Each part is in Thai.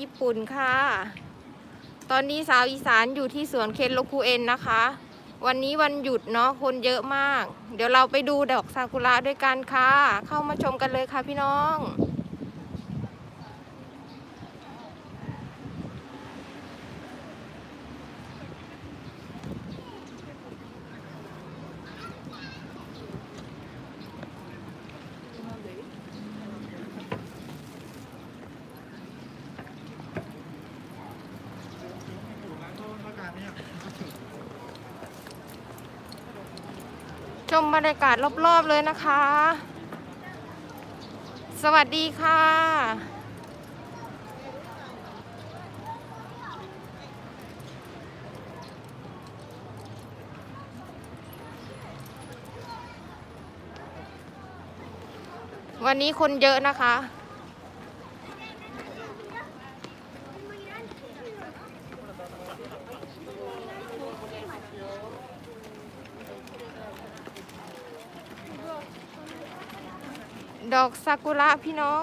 ญี่ปุ่นค่ะ ตอนนี้สาวอีสานอยู่ที่สวนเคนโลคูเอ็นนะคะ วันนี้วันหยุดเนาะคนเยอะมาก เดี๋ยวเราไปดูดอกซากุระด้วยกันค่ะ เข้ามาชมกันเลยค่ะพี่น้อง บรรยากาศรอบๆเลยนะคะ สวัสดีค่ะวันนี้คนเยอะนะคะ อกซากุระพี่น้อง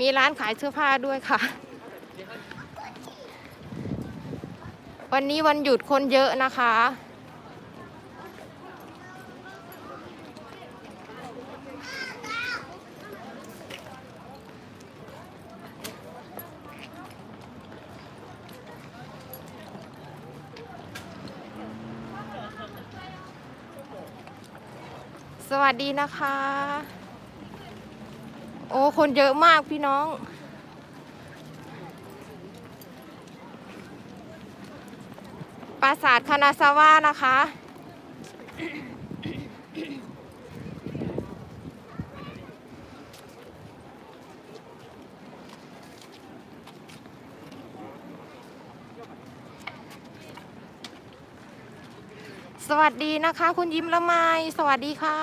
มีร้านขายเสื้อผ้าด้วยค่ะ วันนี้วันหยุดคนเยอะนะคะ สวัสดีนะคะ โอ้ คนเยอะมากพี่น้อง ปราสาทคานาซาวานะคะ ส วัสดีนะคะ คุณยิ้มละไมสวัสดีค่ะ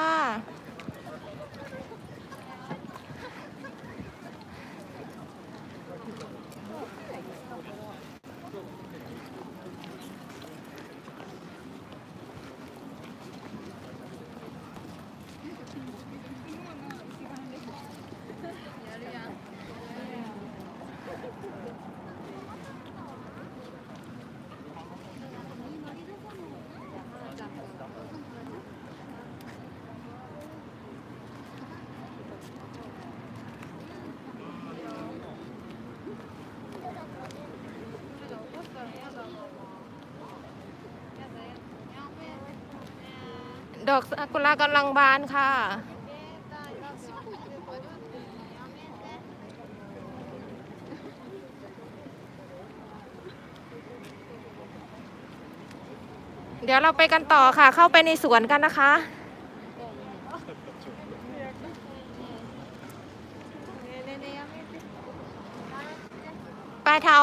ดอกซากุระกำลังบานค่ะ เดี๋ยวเราไปกันต่อค่ะ เข้าไปในสวนกันนะคะ ปลายเท้า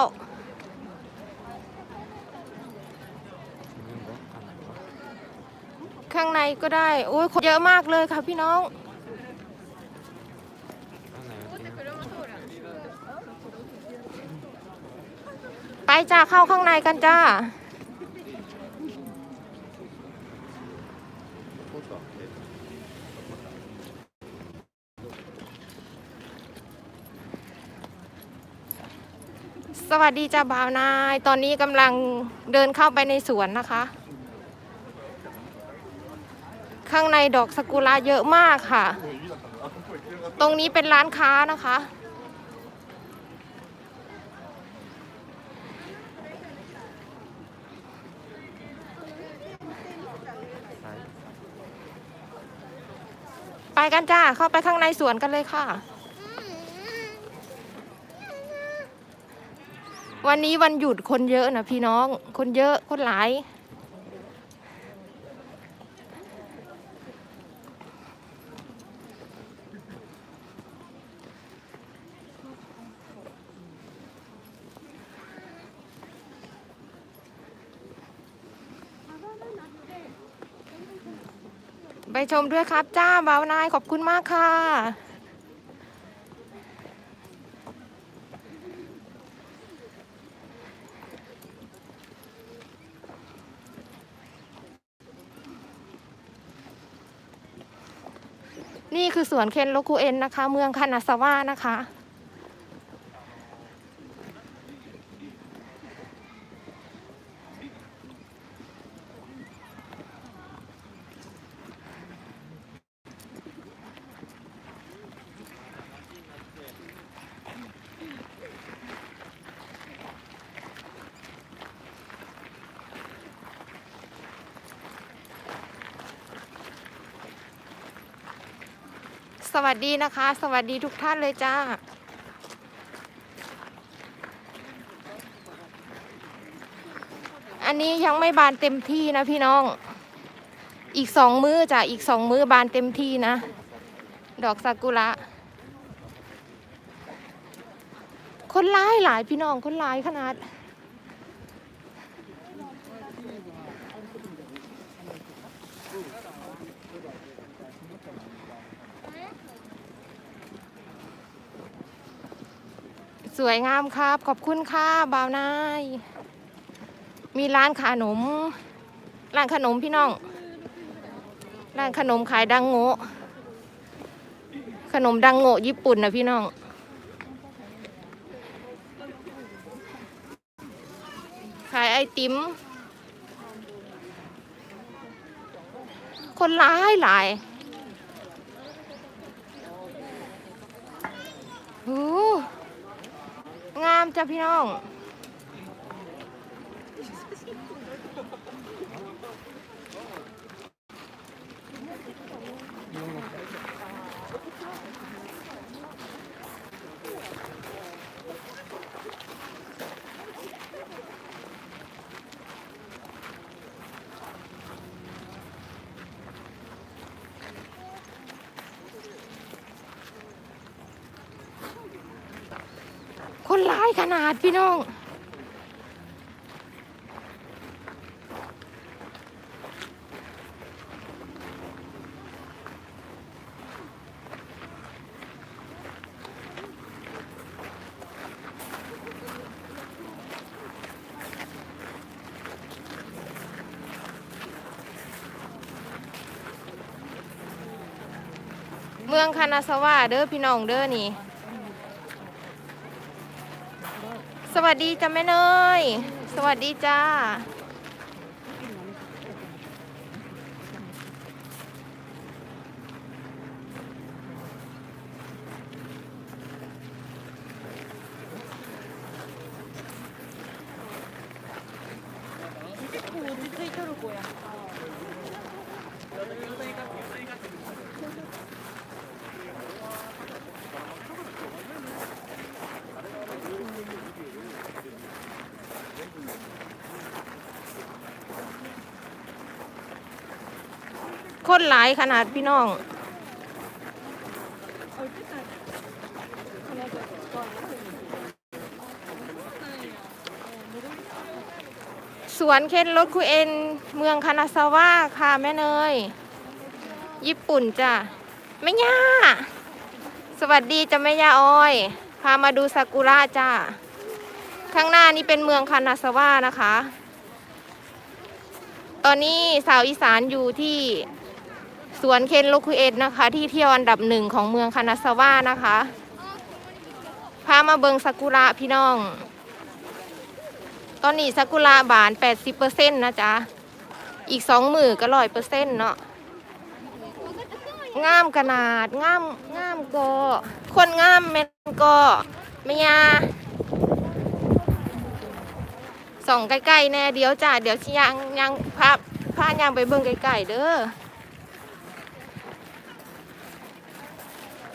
ข้างใน ก็ได้โอ้ยคนเยอะมากเลยค่ะพี่น้องไปจ้าเข้าข้างในกันจ้าสวัสดีจ้าบ่าวนาย ตอนนี้กำลังเดินเข้าไปในสวนนะคะ ข้างในดอกสกุระเยอะมากค่ะ ตรงนี้เป็นร้านค้านะคะ ไปกันจ้า เข้าไปข้างในสวนกันเลยค่ะ วันนี้วันหยุดคนเยอะนะพี่น้อง คนเยอะคนหลาย ไปชมด้วยครับจ้าบ่าวนายขอบคุณมากค่ะ นี่คือสวนเคนโลคูเอ็นนะคะ เมืองคานาซาวานะคะ สวัสดีนะคะ สวัสดีทุกท่านเลยจ้า อันนี้ยังไม่บานเต็มที่นะพี่น้อง อีกสองมือจ้ะอีกสองมือบานเต็มที่นะ ดอกซากุระ คนร้ายหลายพี่น้องคนร้ายขนาด สวยงามครับ ขอบคุณค่ะบ่าวนาย มีร้านขนม ร้านขนมพี่น้อง ร้านขนมขายดังโงะขนมดังโงะญี่ปุ่นนะพี่น้อง ขายไอติม คนร้ายหลายโอ้ มจ้าพี่น้อง ค นายขนาดพี่น้อง เมืองคานาสวะเด้อพี่น้องเด้อนี่ วัสดีจ้าแม่เนย สวัสดีจ้า คนหลายขนาดพี่น้องสวนเคนรถคุเอ็น เมืองคานาซาวะค่ะแม่เนย ญี่ปุ่นจ้ะแม่ย่า สวัสดีจ้ะแม่ย่าอ้อย พามาดูซากุระจ้าข้างหน้านี่เป็นเมืองคานาซาวะนะคะ ตอนนี้สาวอีสานอยู่ที่ สวนเคนโลคุเอ็ดนะคะ ที่เที่ยวอันดับหนึ่งของเมืองคานาซาวะนะคะ พามาเบิงซากุระพี่น้อง ตอนนี้ซากุระบาน 80%นะจ๊ะ อีกสองมือก็ร้อยเปอร์เซ็นต์เนาะงามขนาดงามงามก็คนงามแม่นก็ไม่ยาส่องใกล้ๆแน่เดี๋ยวจ้าเดี๋ยวชิยังยังพาพายังไปเบิ่งใกล้ๆเด้อ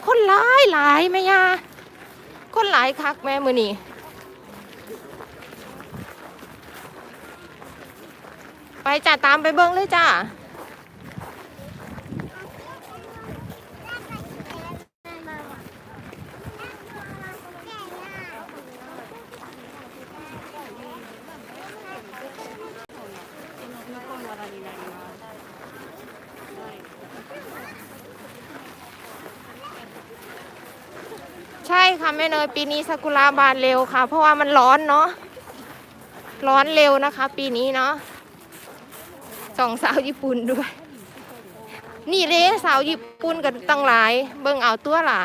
คนหลายหลายแม่ยาคนหลายคักแม่มือนี่ไปจ้าตามไปเบิ้งเลยจ้า ใช่ค่ะแม่เนยปีนี้ซากุระบานเร็วค่ะ เพราะว่ามันร้อนเนาะร้อนเร็วนะคะ ปีนี้เนาะสองสาวญี่ปุ่นด้วย นี่เลยสาวญี่ปุ่นกันตั้งหลาย เบิ่งเอาตัวล่ะ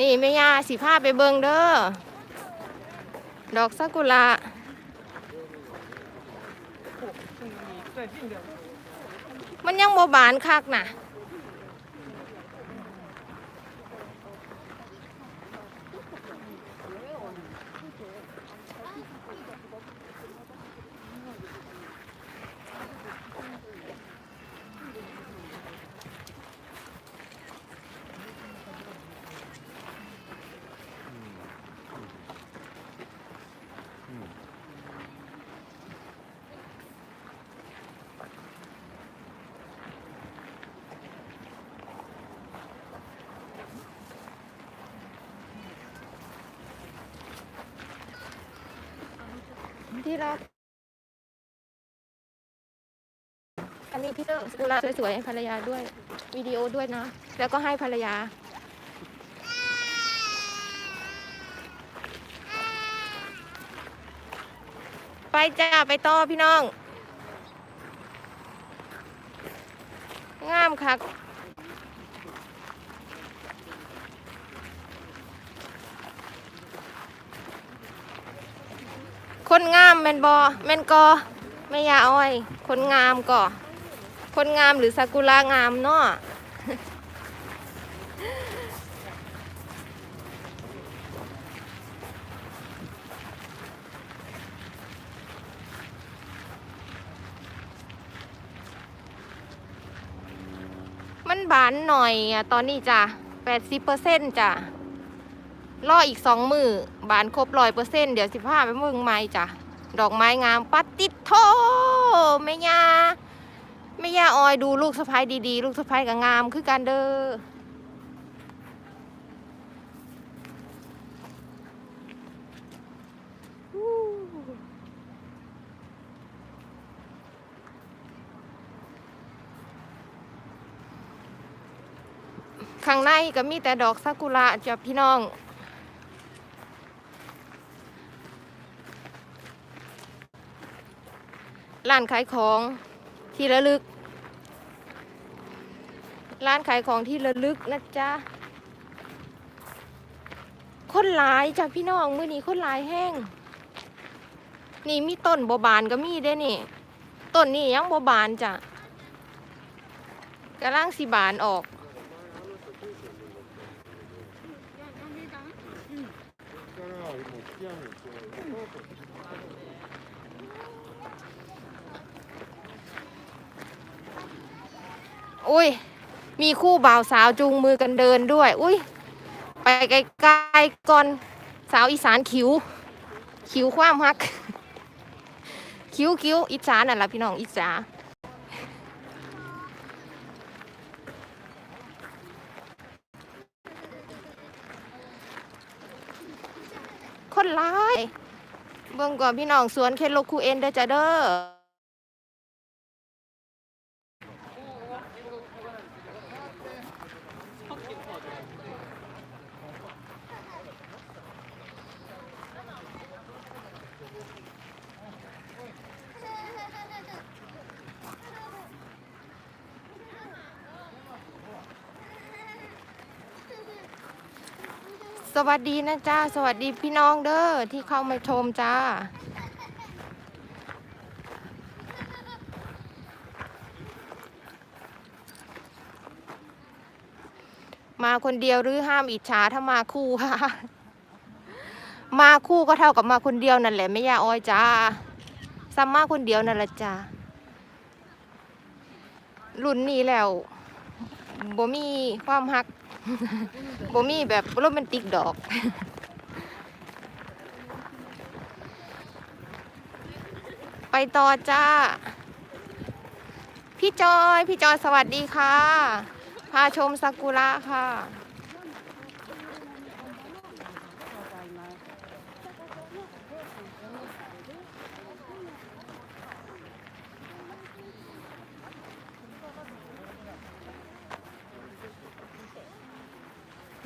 นี่แม่ย่าสิพาไปเบิ่งเด้อดอกซากุระมันยังบ่บานคักน่ะ ที่รัก อันนี้พี่เตอร์สกุลาสวยๆให้ภรรยาด้วย วิดีโอด้วยนะ แล้วก็ให้ภรรยา ไปจ้าไปต่อพี่น้อง งามคัก คนงามแมนบอแมนกอไม่ยาอ้อย คนงามก่อคนงามหรือซากุระงามเนาะมันบานหน่อยอะตอนนี้จ้ะแปดสิบเปอร์เซ็นต์จ้ะรออีกสองมือ บานครบร้อยเปอร์เซ็นต์เดี๋ยวสิบห้าไปมึงไม้จ้ะ ดอกไม้งามปัดติดโทแม่ยาแม่ยาออยดูลูกสะพ้ายดีๆ ลูกสะพ้ายกับงามคือกันเด้อข้างในก็มีแต่ดอกซากุระจ้ะพี่น้อง ร้านขายของที่ระลึก ร้านขายของที่ระลึกนะจ๊ะคนหลายจ้ะพี่น้องมื้อนี้คนหลายแห้ง นี่มีต้นบบบานก็มีเด้นี่ต้นนี่ยังบบบานจ้ะกำลังสิบานออก อุ้ย มีคู่บ่าวสาวจูงมือกันเดินด้วย อุ้ย ไปไกลๆก่อน สาวอีสานคิ้ว คิ้วความฮัก คิ้วคิ้วอิจฉานั่นแหละพี่น้องอิจฉาคนร้าย เบิ่งก่อนพี่น้องสวนเคนโลคูเอ็นเดอจ้ะเด้อ สวัสดีนะจ้า สวัสดีพี่น้องเด้อที่เข้ามาชมจ้า มาคนเดียวหรือห้ามอิจฉาถ้ามาคู่ค่ะ มาคู่ก็เท่ากับมาคนเดียวนั่นแหละไม่ยาอ้อยจ้าซ้ำมาคนเดียวนั่นแหละจ้ารุ่นนี้แล้วบ่มีความฮัก บ่มีแบบโรแมนติกดอกไปต่อจ้า พี่จอย พี่จอยสวัสดีค่ะ พาชมซากุระค่ะ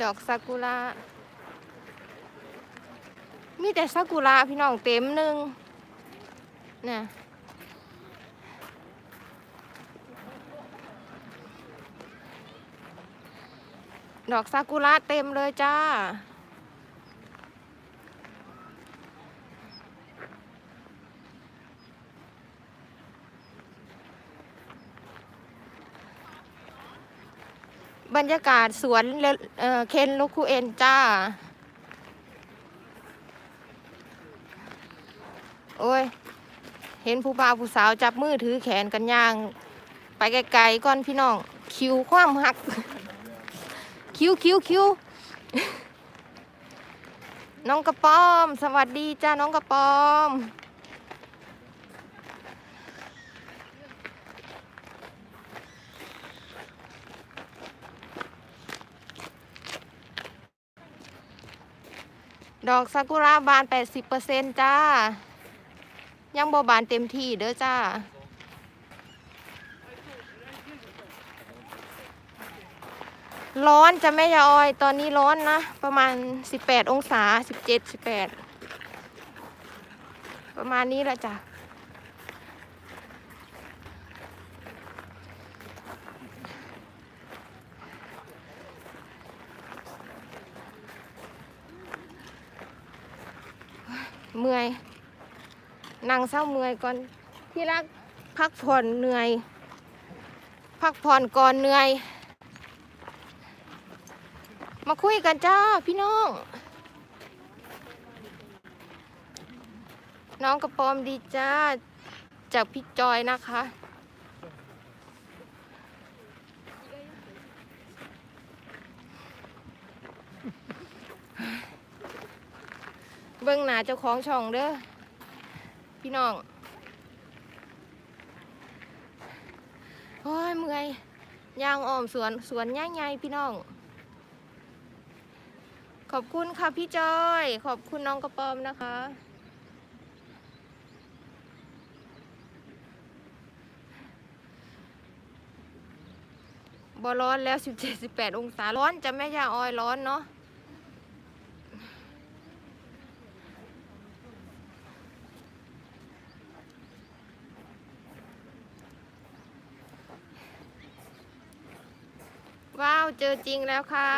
ดอกซากุระมีแต่ซากุระพี่น้องเต็มหนึ่งเนี่ยดอกซากุระเต็มเลยจ้า บรรยากาศสวนเเอ่อเคนลูกคูเอ็นจ้า โอ้ย เห็นผู้บ่าวผู้สาวจับมือถือแขนกันย่าง ไปไกลๆก่อนพี่น้อง คิวความหัก คิวคิวคิวน้องกระป้อม สวัสดีจ้าน้องกระป้อม ดอกซากุระบาน 80%จ้า ยังบ่บานเต็มที่เด้อจ้า ร้อนจะแม่ยาออย ตอนนี้ร้อนนะ ประมาณ 18 องศา 17 18 ประมาณนี้แหละจ้ะ เมื่อยนั่งเศร้าเมื่อยก่อนที่รักพักผ่อนเหนื่อย พักผ่อนก่อนเหนื่อย มาคุยกันจ้าพี่น้อง น้องกระปอมดีจ้าจากพี่จอยนะคะ บื้งหน้าเจ้าของช่องเด้อพี่น้องโอ้ยเมื่อยยางอ้อมสวนสวนใหญ่ๆพี่น้อง ขอบคุณค่ะพี่จอย ขอบคุณน้องกระปอมนะคะ บอร้อนแล้ว 17-18 องศาร้อนจะแม่ยาออยร้อนเนาะ ว้าวเจอจริงแล้วค่ะ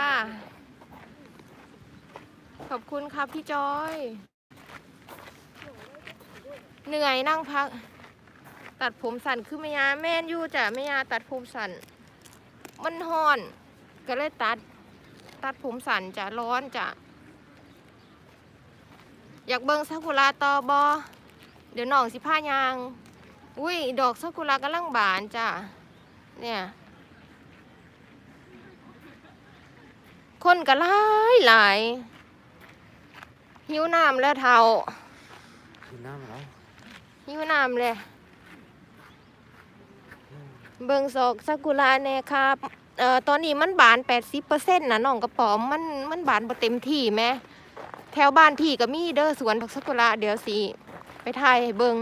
ขอบคุณครับพี่จอย เหนื่อยนั่งพัก ตัดผมสั้นคือไม่ยาแม่นยู่จ้ะไม่ยาตัดผมสั้นมันฮ้อน ก็เลยตัด ตัดผมสั้นจ้ะร้อนจ้ะอยากเบิ่งซากุระต่อบอเดี๋ยวน้องสิผ้ายาง อุ้ยดอกซากุระกำลังบานจ้ะเนี่ย คนก็หลายหลายหิวน้ำแล้วเท่ากินน้ำแล้วหิวน้ำเลยเบิงศอกซากุระเนี่ยครับเอ่อตอนนี้มันบาน 80%นะน้องกระป๋อมมันมันบานบ่เต็มที่แหม่แถวบ้านพี่ก็มีเด้อสวนผักซากุระเดี๋ยวสิไปถ่ายให้เบิง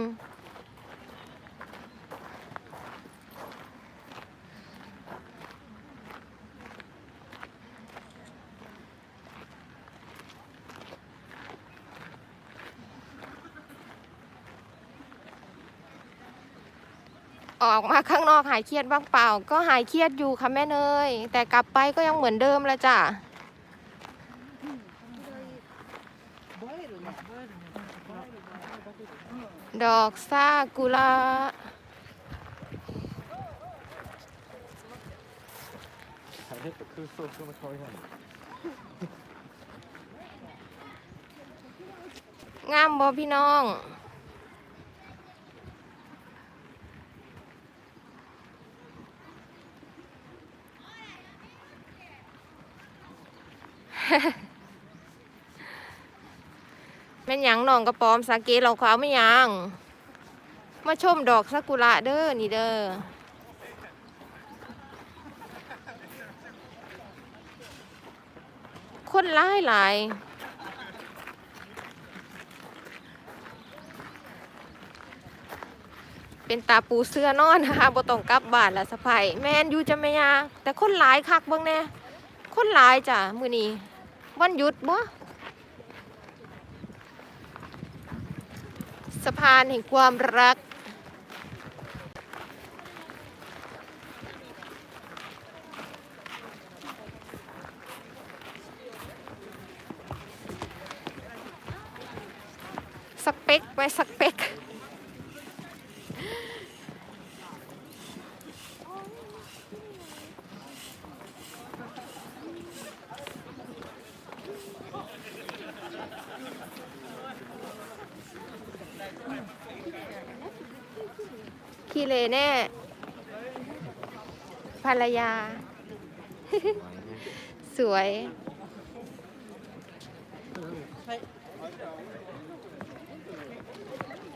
ออกมาข้างนอกหายเครียดบ้างเปล่า ก็หายเครียดอยู่ค่ะแม่เนย แต่กลับไปก็ยังเหมือนเดิมล้วจ้ะดอกซากุระงามบอพี่น้อง แม่นหยังน้องกระปอมสาเกเราขาวไม่ยัง มาชมดอกซากุระเด้อนี่เด้อคนหลายหลายเป็นตาปูเสื้อนอนนะคะบ่ต้องกลับบ้านละสะพายแมนอยู่จะไม่ยาแต่คนหลายคักเบิ่งแน่คคนหลายจ้ะมือนี้ วันหยุดบ่สะพานแห่งความรักสเปคไว้สเปค ขี้เลแน่ ภรรยา สวย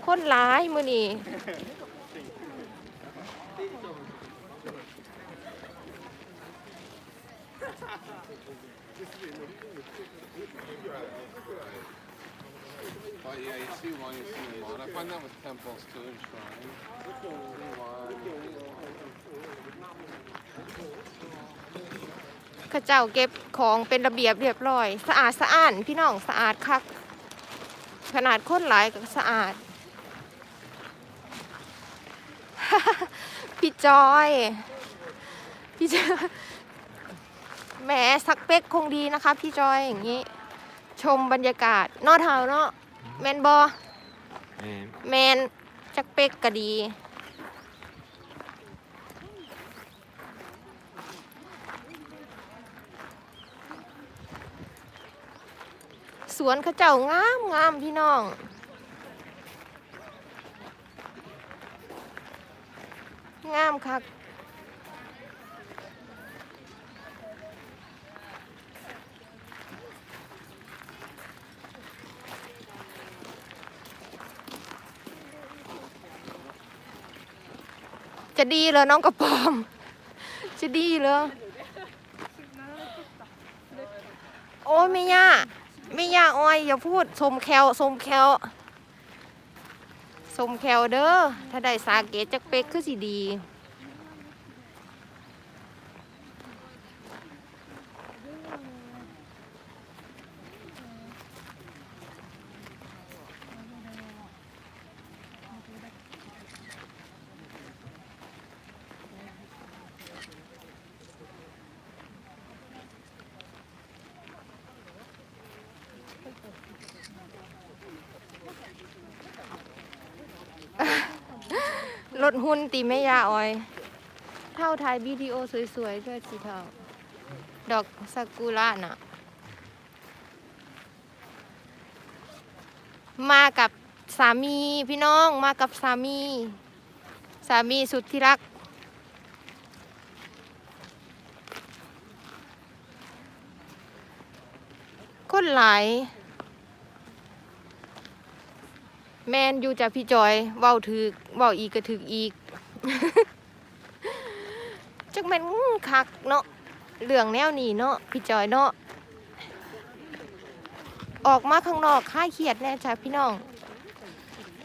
คนร้ายมือนี่ Oh yeah, you see one, you see one. I find that with temples too and shrines. Why? ข้าเจ้าเก็บของเป็นระเบียบเรียบร้อย สะอาดสะอ้านพี่น้องสะอาดคัก ขนาดคนหลายก็สะอาด พี่จอย พี่จอยแหมสักเป๊กคงดีนะคะ พี่จอยอย่างนี้ ชมบรรยากาศนอเทาเนาะ แมนบอแม่แมนจักเป๊กก็ดี สวนเข้าเจ้างามงามพี่น้องงามคัก จะดีเลยน้องกระปอม จะดีเลยโอ้ยไม่ย่าไม่ย่าอ้อยอย่าพูดสมแควสมแควสมแควเด้อถ้าได้สาเกตจักเป็กคือสิดี ลดหุ้นตีแม่ยาอ้อย เท่าถ่ายวิดีโอสวยๆด้วยสิเทาดอกซากุระน่ะ มากับสามีพี่น้องมากับสามี สามีสุดที่รัก คนหลาย แมนอยู่จากพี่จอยเว้าถือเว้าอีกก็ถืออีก จักแมนคักเนาะเรื่องแนวนี้เนาะพี่จอยเนาะออกมาข้างนอกคลายเครียดแน่จ้ะพี่น้อง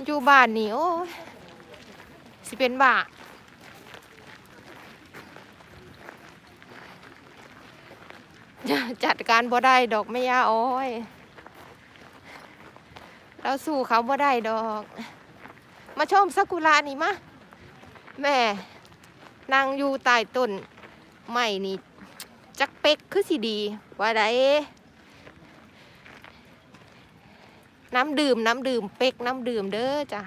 อยู่บ้านนี่โอ้สิเป็นบ้าจัดการบ่ได้ดอกไม่ยาอ้อย เราสู้เขาบ่ได้ดอก มาชมซากุระนี่มาแม่นั่งอยู่ใต้ต้นไม้นี่จักเป็กคือสิดี ว่าได้น้ำดื่มน้ำดื่มเป็กน้ำดื่มเด้อจ้ะ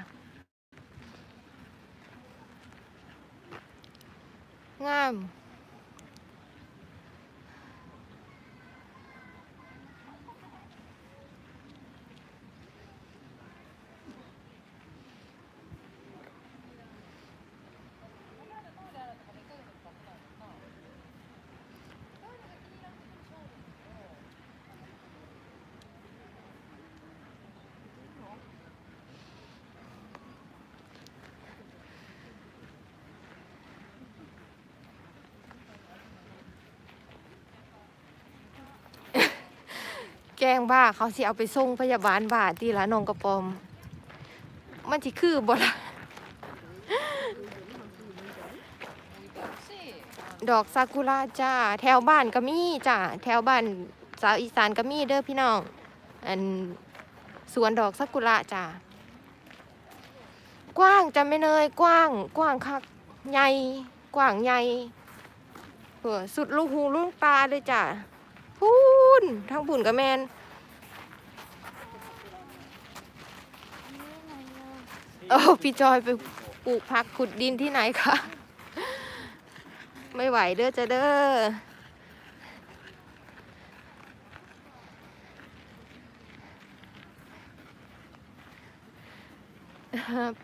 งาม แกล้งบ้าเขาสิเอาไปส่งพยาบาลบ้าตีละน้องกระปอม มันสิคือบ่ล่ะดอกซากุระจ้า แถวบ้านก็มีจ้า แถวบ้านสาวอีสานก็มีเด้อพี่น้อง อันสวนดอกซากุระจ้ากว้างจะไม่เนยกว้าง กว้างคักใหญ่กว้างใหญ่เออสุดลูกหูลูกตาเลยจ้าพู นทั้งปุ่นกับแมนโอ้พี่จอยไปปลูกผักขุดดินที่ไหนคะไม่ไหวเด้อจะเด้อ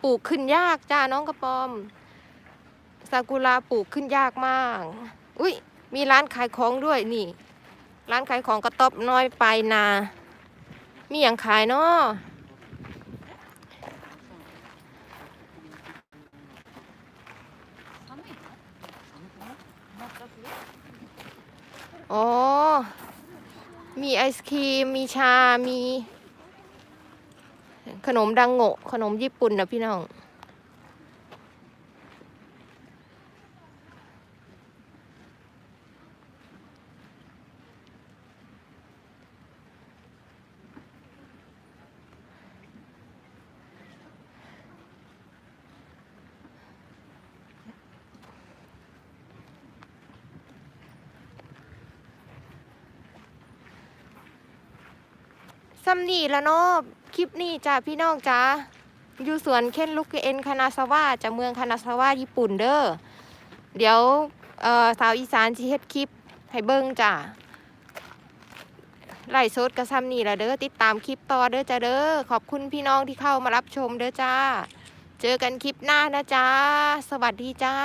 ปลูกขึ้นยากจ้าน้องกระปอมซากุระปลูกขึ้นยากมาก อุ้ยมีร้านขายของด้วยนี่ ร้านขายของกระต๊อบน้อยไปนา มีอย่างขายเนาะอ๋อ มีไอศครีม มีชา มี ขนมดังโงะ ขนมญี่ปุ่นนะพี่น้อง ซ้ำนี่แล้วเนาะคลิปนี้จ้าพี่น้องจ้าอยู่สวนเคนลุกเอ็นคานาซาวะจากเมืองคานาซาวะญี่ปุ่นเด้อเดี๋ยวสาวอีสานสิเฮ็ดคลิปให้เบิ่งจ้าไล่สดกับซ้ำนี่ละเด้อติดตามคลิปต่อเด้อจ้าเด้อขอบคุณพี่น้องที่เข้ามารับชมเด้อจ้า เจอกันคลิปหน้านะจ้า สวัสดีจ้า